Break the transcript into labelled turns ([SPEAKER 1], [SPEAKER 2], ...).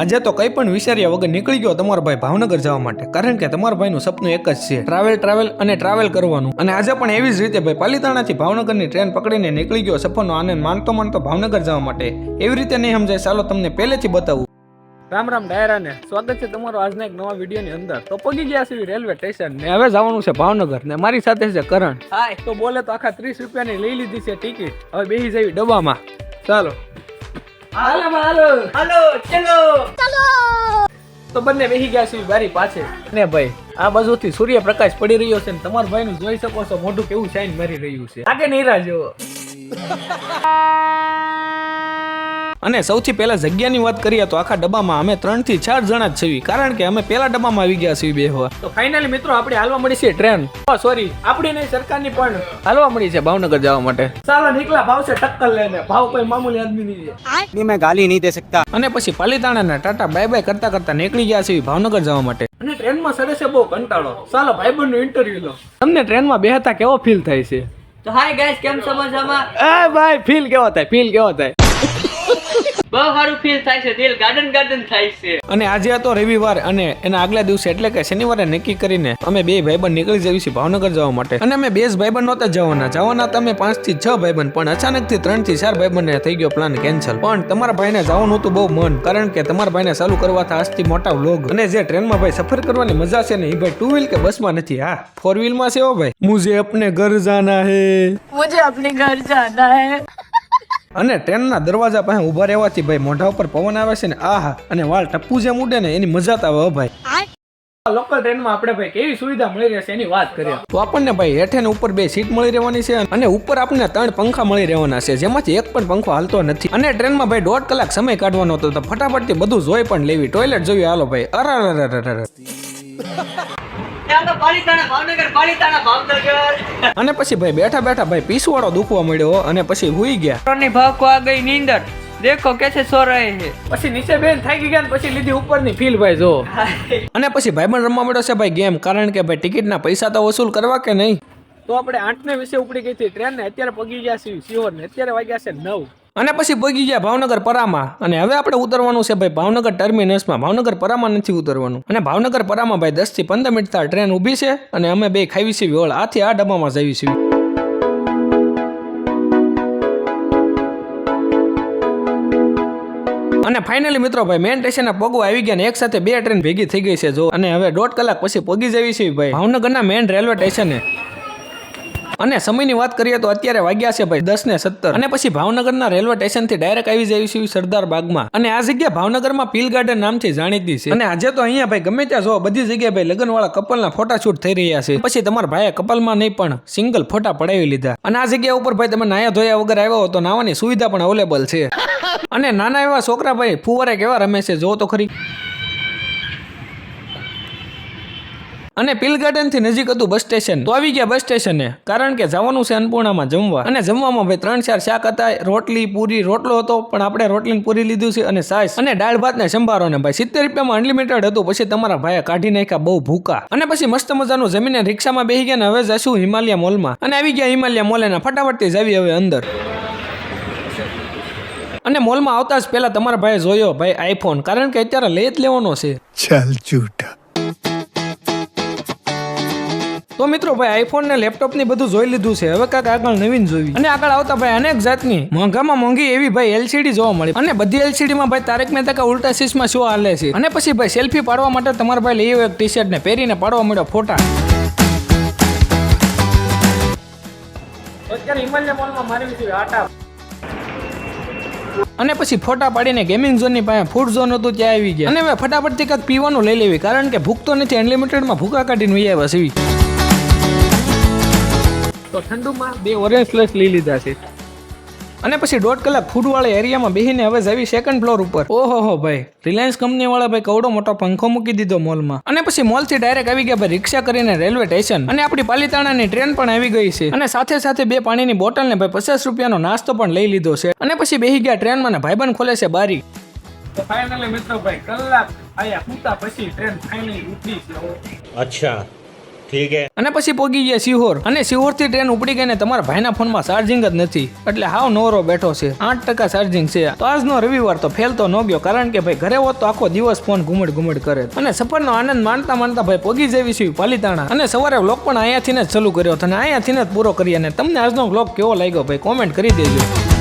[SPEAKER 1] આજે તો કંઈ પણ વિચાર્યા વગર નીકળી ગયો તમારો ભાઈ ભાવનગર જવા માટે. કારણ કે તમારા ભાઈનું સપનું એક જ છે. ટ્રાવેલ ટ્રાવેલ અને ટ્રાવેલ કરવાનું. અને આજે પણ એવી જ રીતે ભાઈ પાલિતાણાથી ભાવનગરની ટ્રેન પકડીને નીકળી ગયો સફરનો આનંદ માનતો માનતો ભાવનગર જવા માટે. એવી રીતે નહીં સમજાય. ચાલો તમને પહેલેથી બતાવું. રામ રામ ડાયરાને. સ્વાગત છે તમારો આજના એક નવા વિડીયોની અંદર. તો પગી ગયા છે રેલવે સ્ટેશન ને હવે જવાનું છે ભાવનગર. ને મારી સાથે છે કરણ. હાય તો બોલે તો આખા ત્રીસ રૂપિયાની લઈ લીધી છે ટિકિટ. હવે બેસી જવી ડબ્બામાં. ચાલો. હાલો હાલો. હાલો ચલો. તો બંને બેસી ગયા છે બારી પાસે ને ભાઈ? આ બાજુથી સૂર્યપ્રકાશ પડી રહ્યો છે ને તમારા ભાઈનું જોઈ શકો છો મોઢું કેવું શાઇન મારી રહ્યું છે. આગે નીરા જેવો. અને સૌથી પહેલાં જગ્યાની વાત કરીએ તો આખા ડબ્બામાં અમે ત્રણથી ચાર જણા જ છીએ. કારણ કે અમે પહેલા ડબ્બામાં આવી ગયા છીએ બેહવા તો ફાઇનલી મિત્રો આપણે હાલવા મળી છે ટ્રેન સોરી આપણી નહીં સરકારની પણ. હાલવા મળી છે ભાવનગર જવા માટે. ચાલો નીકળા ભાવ છે ટક્કર લઈને. ભાવ કોઈ મામૂલી આદમી નહીં
[SPEAKER 2] મેં ગાલી નહીં દે શકતા.
[SPEAKER 1] અને પછી પાલીતાણાના ટાટા બાય બાય કરતા કરતા નીકળી ગયા છીએ ભાવનગર જવા માટે. અને ટ્રેનમાં સડે છે બહુ કંટાળો. ચાલો ભાઈબંધનું ઇન્ટરવ્યુ લો. તમને ટ્રેનમાં બેહતા કેવો ફીલ થાય છે?
[SPEAKER 3] તો હાય ગાઈસ કેમ છો
[SPEAKER 1] એ ભાઈ ફીલ કેવો થાય? ફીલ કેવો થાય?
[SPEAKER 3] બહુ સારું ફીલ થાય છે દિલ ગાર્ડન ગાર્ડન થાય છે.
[SPEAKER 1] અને આજે હતો રવિવાર અને એના આગલા દિવસે એટલે કે શનિવારે નક્કી કરીને અમે બે ભાઈબંધ નીકળી જઈએ છીએ ભાવનગર જવા માટે. અને અમે બેસ ભાઈબંધ નહોતા જવાના. જવાના તમે પાંચથી છ ભાઈબંધ પણ અચાનકથી ત્રણથી ચાર ભાઈબંધ ને થઈ ગયો પ્લાન કેન્સલ પણ તમારા ભાઈને જવાનું હતું બહુ મન કારણ કે તમારા ભાઈને ચાલુ કરવા હતા આજથી મોટા વ્લોગ અને જે ટ્રેનમાં ભાઈ સફર કરવાની મજા છે ને એ ભાઈ ટુ વ્હીલ કે બસમાં નથી? હા ફોર વ્હીલમાં છે ઓ ભાઈ. મુજે અપને ઘર જાના હે.
[SPEAKER 4] મુજે અપને ઘર જાના હે.
[SPEAKER 1] અને ટ્રેનના દરવાજા પાસે ઊભા રહેવાથી ભાઈ મોઢા ઉપર પવન આવે છે ને આહા અને વાળ ટપ્પુ જેમ ઉડે ને એની મજા આવે હો ભાઈ. લોકલ ટ્રેનમાં આપણે ભાઈ કેવી સુવિધા મળી રહેશે એની વાત કરીએ. તો આપણને ભાઈ હેઠે ને ઉપર બે સીટ મળી રહેવાની છે અને ઉપર આપણને ત્રણ પંખા મળી રહેવાના છે જેમાંથી એક પણ પંખો હાલતો નથી. અને ટ્રેનમાં ભાઈ દોઢ કલાક સમય કાઢવાનો હતો તો ફટાફટથી બધું જોઈ પણ લેવી. ટોયલેટ જોયું હાલો ભાઈ. અરે અને પછી ભાઈ બેઠા બેઠા ભાઈ પીસવાળો દુખવા મળ્યો અને પછી હુઈ ગયા.
[SPEAKER 3] ની ભકવા ગઈ નીંદર. દેખો કેસે સો રહે છે.
[SPEAKER 1] પછી નીચે બેન થાકી ગયા પછી લીધી ઉપરની ફીલ ભાઈ જો. અને પછી ભાઈબંધ રમવા મળ્યો છે ભાઈ ગેમ કારણ કે ભાઈ ટિકિટ ના પૈસા તો વસૂલ કરવા કે નહીં? તો આપણે આઠને વિશે ઉપડી ગઈ હતી ટ્રેન ને અત્યારે પગી ગયા છે સિહોર ને. અત્યારે વાગ્યા છે નવ. અને પછી પગી ગયા ભાવનગર પરામાં. અને હવે આપણે ઉતરવાનું છે ભાઈ ભાવનગર ટર્મિનસમાં. ભાવનગર પરામાં નથી ઉતરવાનું. અને ભાવનગર પરામાં ભાઈ દસથી પંદર મિનિટ ટ્રેન ઊભી છે અને અમે બે ખાવી છીએ વળ આથી આ ડબ્બામાં જઈએ છીએ. અને ફાઇનલી મિત્રો ભાઈ મેન સ્ટેશનના પગો આવી ગયા ને એક સાથે બે ટ્રેન ભેગી થઈ ગઈ છે, જો. અને હવે દોઢ કલાક પછી પગી જવી છે ભાઈ. ભાવનગરના મેન રેલવે સ્ટેશને અને સમયની વાત કરીએ તો અત્યારે વાગ્યા છે ભાઈ દસ ને સત્તર. અને પછી ભાવનગરના રેલવે સ્ટેશનથી ડાયરેક્ટ આવી જાય છે સરદાર બાગમાં. અને આ જગ્યા ભાવનગરમાં પીલ ગાર્ડન નામથી જાણીતી છે. અને આજે તો અહીંયા ભાઈ ગમે ત્યાં જો બધી જગ્યાએ ભાઈ લગ્ન વાળા કપલના ફોટા શૂટ થઈ રહ્યા છે. પછી તમારા ભાઈએ કપલમાં નહીં પણ સિંગલ ફોટા પડાવી લીધા. અને આ જગ્યા ઉપર ભાઈ તમે નાયા ધોયા વગર આવ્યો હો તો નાવાની સુવિધા પણ અવેલેબલ છે. અને નાના એવા છોકરા ભાઈ ફુવારે કેવા રમે છે જો તો ખરી. અને પિલ પિલગાર્ડનથી નજીક હતું બસ સ્ટેશન. તો આવી ગયા બસ સ્ટેશને. કારણ કે જવાનું છે અન્નપૂર્ણામાં જમવા. અને જમવામાં ભાઈ ત્રણ ચાર શાક હતા, રોટલી, પૂરી, રોટલો હતો, પણ આપણે રોટલી પૂરી લીધું છે અને સાસ. અને દાળ ભાત ને સંભારો ને ભાઈ સિત્તેર રૂપિયામાં અનલિમિટેડ હતું. પછી તમારા ભાઈ કાઢી નાખ્યા બહુ ભૂકા. અને પછી મસ્ત મજાનું જમીને રિક્ષામાં બેસી ગયા ને હવે જશું હિમાલય મોલમાં. અને આવી ગયા હિમાલય મોલ એના ફટાફટથી જાવી હવે અંદર. અને મોલમાં આવતા જ પહેલા તમારા ભાઈ જોયો, ભાઈ આઈફોન કારણ કે અત્યારે લઈ જ લેવાનો છે.
[SPEAKER 5] ચાલ જૂઠા
[SPEAKER 1] તો મિત્રો ભાઈ આઈફોન ને લેપટોપની બધું જોઈ લીધું છે. હવે કાંઈક આગળ નવીન જોવી અને આગળ આવતા ભાઈ અનેક જાતની, મોંઘામાં મોંઘી એવી ભાઈ એલસીડી જોવા મળી. અને બધી એલસીડી માં ભાઈ તારક મહેતા કા ઉલ્ટા સીસમાં શું હાલે છે? અને પછી ભાઈ સેલ્ફી પાડવા માટે તમારા ભાઈ લઈ એક ટી શર્ટ ને પહેરીને પાડવા મળ્યો ફોટા. અને પછી ફોટા પાડીને ગેમિંગ ઝોનની પાસે ફૂડ ઝોન હતું ત્યાં આવી ગયા. અને મેં ફટાફટથી કાંઈક પીવાનું લઈ લેવી, કારણ કે ભૂખ તો નથી અનલિમિટેડમાં ભૂકા કાઢીને વહી આવ્યા સીવી તો ઠંડુમાં બે ઓરેન્જ સ્લસ લઈ લીધા છે. અને પછી દોઢ કલાક ફૂડવાળા એરિયામાં બેહીને હવે જવી સેકન્ડ ફ્લોર ઉપર. ઓહો હો ભાઈ રિલાયન્સ કંપનીવાળા ભાઈ કવડો મોટો પંખો મૂકી દીધો મોલમાં. અને પછી મોલથી ડાયરેક્ટ આવી ગયા ભાઈ રિક્ષા કરીને રેલવે સ્ટેશન અને આપણી પાલિતાણાની ટ્રેન પણ આવી ગઈ છે. અને સાથે સાથે બે પાણીની બોટલને ભાઈ પચાસ રૂપિયાનો નાસ્તો પણ લઈ લીધો છે. અને પછી બેહી ગયા ટ્રેનમાં ને ભાઈબંધ ખોલે છે બારી. ફાઇનલી મિત્રો ભાઈ કલાક આયા. પૂતા પછી ટ્રેન ફાઇનલી ઉતરી છે
[SPEAKER 6] અચ્છા.
[SPEAKER 2] ઠીક હે.
[SPEAKER 1] અને પછી પોગી ગયા સિહોર અને સિહોરથી ટ્રેન ઉપડી ગઈ ને તમારા ભાઈના ફોનમાં ચાર્જિંગ જ નથી. એટલે હાવ નોરો બેઠો છે. આઠ ટકા ચાર્જિંગ છે. તો આજનો રવિવાર તો ફેલતો ન ગયો, કારણ કે ભાઈ ઘરે હોત તો આખો દિવસ ફોન ઘુમડ ઘુમડ કરે. અને સફરનો આનંદ માનતા માનતા ભાઈ પોગી જેવી છે પાલીતાણા. અને સવારે વ્લોગ પણ અહીંયાથી જ ચાલુ કર્યો અને અહીંયાથી જ પૂરો કરી અને તમને આજનો વ્લોગ કેવો લાગ્યો ભાઈ કોમેન્ટ કરી દેજો.